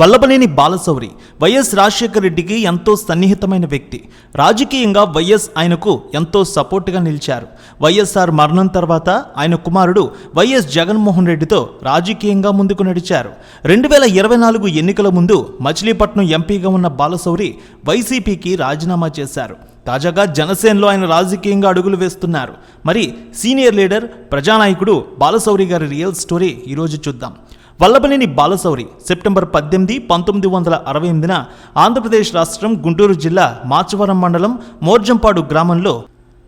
Vallabhaneni Balashowry YS Rajasekhara రెడ్డికి ఎంతో సన్నిహితమైన వ్యక్తి. రాజకీయంగా వైఎస్ ఆయనకు ఎంతో సపోర్టుగా నిలిచారు. వైఎస్ఆర్ మరణం తర్వాత ఆయన కుమారుడు వైఎస్ జగన్మోహన్ రెడ్డితో రాజకీయంగా ముందుకు నడిచారు. రెండు వేల ఇరవై నాలుగు ఎన్నికల ముందు మచిలీపట్నం ఎంపీగా ఉన్న బాలశౌరి వైసీపీకి రాజీనామా చేశారు. తాజాగా జనసేనలో ఆయన రాజకీయంగా అడుగులు వేస్తున్నారు. మరి సీనియర్ లీడర్ ప్రజానాయకుడు బాలశౌరి గారి రియల్ స్టోరీ ఈరోజు చూద్దాం. వల్లభనేని బాలశౌరి సెప్టెంబర్ పద్దెనిమిది పంతొమ్మిది వందల అరవై ఎనిమిదిన ఆంధ్రప్రదేశ్ రాష్ట్రం గుంటూరు జిల్లా మాచవరం మండలం మోర్జంపాడు గ్రామంలో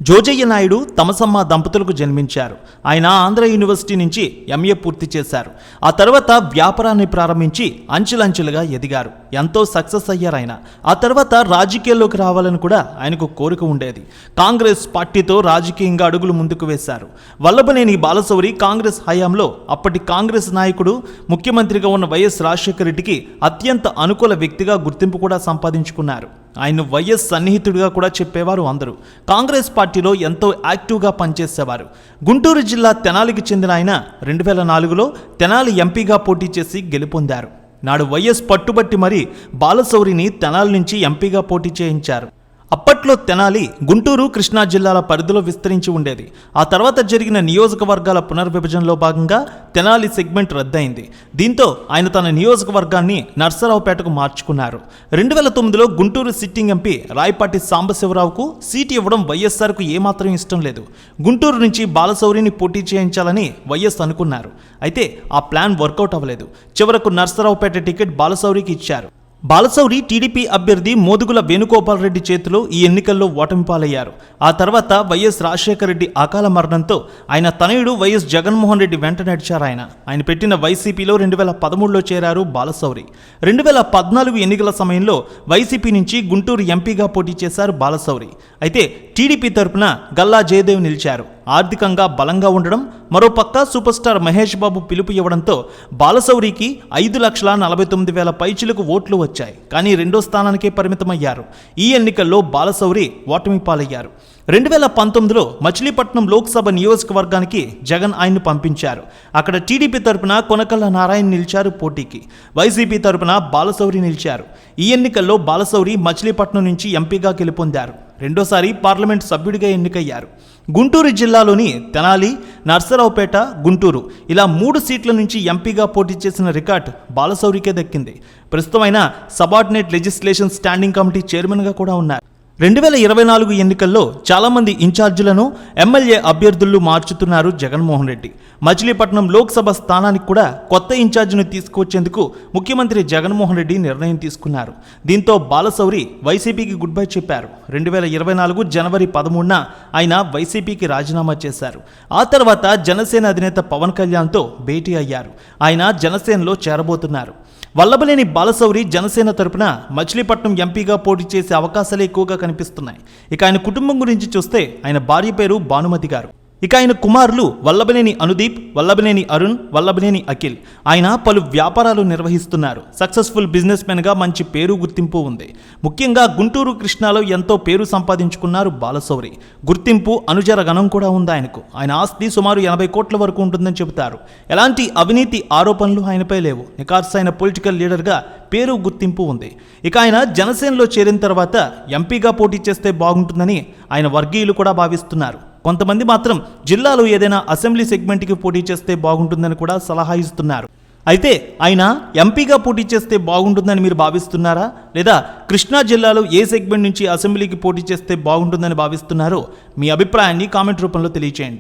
జోజయ్య నాయుడు తమసమ్మ దంపతులకు జన్మించారు. ఆయన ఆంధ్ర యూనివర్సిటీ నుంచి ఎంఏ పూర్తి చేశారు. ఆ తర్వాత వ్యాపారాన్ని ప్రారంభించి అంచెలంచెలుగా ఎదిగారు. ఎంతో సక్సెస్ అయ్యారు ఆయన. ఆ తర్వాత రాజకీయాల్లోకి రావాలని కూడా ఆయనకు కోరిక ఉండేది. కాంగ్రెస్ పార్టీతో రాజకీయంగా అడుగులు ముందుకు వేశారు. వల్లభనేని బాలశౌరి కాంగ్రెస్ హయాంలో అప్పటి కాంగ్రెస్ నాయకుడు ముఖ్యమంత్రిగా ఉన్న వైఎస్ రాజశేఖర రెడ్డికి అత్యంత అనుకూల వ్యక్తిగా గుర్తింపు కూడా సంపాదించుకున్నారు. ఆయన వైఎస్ సన్నిహితుడిగా కూడా చెప్పేవారు అందరూ. కాంగ్రెస్ పార్టీలో ఎంతో యాక్టివ్గా పనిచేసేవారు. గుంటూరు జిల్లా తెనాలికి చెందిన ఆయన రెండు వేల నాలుగులో తెనాలి ఎంపీగా పోటీ చేసి గెలుపొందారు. నాడు వైఎస్ పట్టుబట్టి మరీ బాలశౌరిని తెనాలి నుంచి ఎంపీగా పోటీ చేయించారు. అప్పట్లో తెనాలి గుంటూరు కృష్ణా జిల్లాల పరిధిలో విస్తరించి ఉండేది. ఆ తర్వాత జరిగిన నియోజకవర్గాల పునర్విభజనలో భాగంగా తెనాలి సెగ్మెంట్ రద్దయింది. దీంతో ఆయన తన నియోజకవర్గాన్ని నర్సరావుపేటకు మార్చుకున్నారు. రెండు వేల తొమ్మిదిలో గుంటూరు సిట్టింగ్ ఎంపీ రాయపాటి సాంబశివరావుకు సీటు ఇవ్వడం వైఎస్ఆర్కు ఏమాత్రం ఇష్టం లేదు. గుంటూరు నుంచి బాలశౌరిని పోటీ చేయించాలని వైఎస్ అనుకున్నారు. అయితే ఆ ప్లాన్ వర్కౌట్ అవ్వలేదు. చివరకు నర్సరావుపేట టికెట్ బాలశౌరికి ఇచ్చారు. బాలశౌరి టీడీపీ అభ్యర్థి మోదుగుల వేణుగోపాల్ రెడ్డి చేతిలో ఈ ఎన్నికల్లో ఓటమి పాలయ్యారు. ఆ తర్వాత వైఎస్ రాజశేఖర రెడ్డి అకాల మరణంతో ఆయన తనయుడు వైఎస్ జగన్మోహన్ రెడ్డి వెంట నడిచారు ఆయన. ఆయన పెట్టిన వైసీపీలో రెండు వేల పదమూడులో చేరారు బాలసౌరి. రెండు వేల పద్నాలుగు ఎన్నికల సమయంలో వైసీపీ నుంచి గుంటూరు ఎంపీగా పోటీ చేశారు బాలసౌరి. అయితే టీడీపీ తరపున గల్లా జయదేవ్ నిలిచారు. ఆర్థికంగా బలంగా ఉండడం మరోపక్క సూపర్ స్టార్ మహేష్ బాబు పిలుపు ఇవ్వడంతో బాలశౌరికి ఐదు లక్షల నలభై తొమ్మిది వేల పైచిలకు ఓట్లు వచ్చాయి. కానీ రెండో స్థానానికే పరిమితమయ్యారు. ఈ ఎన్నికల్లో బాలశౌరి ఓటమి పాలయ్యారు. రెండు వేల పంతొమ్మిదిలో మచిలీపట్నం లోక్సభ నియోజకవర్గానికి జగన్ ఆయన్ను పంపించారు. అక్కడ టీడీపీ తరపున కొనకల్ల నారాయణ నిలిచారు పోటీకి. వైసీపీ తరపున బాలశౌరి నిలిచారు. ఈ ఎన్నికల్లో బాలశౌరి మచిలీపట్నం నుంచి ఎంపీగా గెలుపొందారు. రెండోసారి పార్లమెంట్ సభ్యుడిగా ఎన్నికయ్యారు. గుంటూరు జిల్లాలోని తెనాలి నర్సరావుపేట గుంటూరు ఇలా మూడు సీట్ల నుంచి ఎంపీగా పోటీ చేసిన రికార్డ్ బాలశౌరికే దక్కింది. ప్రస్తుతం ఆయన సబార్డినేట్ లెజిస్లేషన్ స్టాండింగ్ కమిటీ చైర్మన్గా కూడా ఉన్నారు. రెండు వేల ఇరవై నాలుగు ఎన్నికల్లో చాలామంది ఇన్ఛార్జీలను ఎమ్మెల్యే అభ్యర్థులు మార్చుతున్నారు జగన్మోహన్ రెడ్డి. మచిలీపట్నం లోక్సభ స్థానానికి కూడా కొత్త ఇన్ఛార్జిని తీసుకువచ్చేందుకు ముఖ్యమంత్రి జగన్మోహన్ రెడ్డి నిర్ణయం తీసుకున్నారు. దీంతో బాలశౌరి వైసీపీకి గుడ్ బై చెప్పారు. రెండు వేల ఇరవై నాలుగు జనవరి పదమూడున ఆయన వైసీపీకి రాజీనామా చేశారు. ఆ తర్వాత జనసేన అధినేత పవన్ కళ్యాణ్తో భేటీ అయ్యారు. ఆయన జనసేనలో చేరబోతున్నారు. వల్లభలేని బాలశౌరి జనసేన తరపున మచిలీపట్నం ఎంపీగా పోటీ చేసే అవకాశాలు ఎక్కువగా కనిపిస్తున్నాయి. ఇక ఆయన కుటుంబం గురించి చూస్తే ఆయన భార్య పేరు భానుమతి గారు. ఇక ఆయన కుమారులు వల్లభనేని అనుదీప్ వల్లభనేని అరుణ్ వల్లభనేని అఖిల్. ఆయన పలు వ్యాపారాలు నిర్వహిస్తున్నారు. సక్సెస్ఫుల్ బిజినెస్ మెన్గా మంచి పేరు గుర్తింపు ఉంది. ముఖ్యంగా గుంటూరు కృష్ణాలో ఎంతో పేరు సంపాదించుకున్నారు బాలశౌరి. గుర్తింపు అనుజర గణం కూడా ఉంది ఆయనకు. ఆయన ఆస్తి సుమారు ఎనభై కోట్ల వరకు ఉంటుందని చెబుతారు. ఎలాంటి అవినీతి ఆరోపణలు ఆయనపై లేవు. నికార్సైన పొలిటికల్ లీడర్గా పేరు గుర్తింపు ఉంది. ఇక ఆయన జనసేనలో చేరిన తర్వాత ఎంపీగా పోటీ చేస్తే బాగుంటుందని ఆయన వర్గీయులు కూడా భావిస్తున్నారు. కొంతమంది మాత్రం జిల్లాలో ఏదైనా అసెంబ్లీ సెగ్మెంట్కి పోటీ చేస్తే బాగుంటుందని కూడా సలహా ఇస్తున్నారు. అయితే ఆయన ఎంపీగా పోటీ చేస్తే బాగుంటుందని మీరు భావిస్తున్నారా? లేదా కృష్ణా జిల్లాలో ఏ సెగ్మెంట్ నుంచి అసెంబ్లీకి పోటీ చేస్తే బాగుంటుందని భావిస్తున్నారో మీ అభిప్రాయాన్ని కామెంట్ రూపంలో తెలియచేయండి.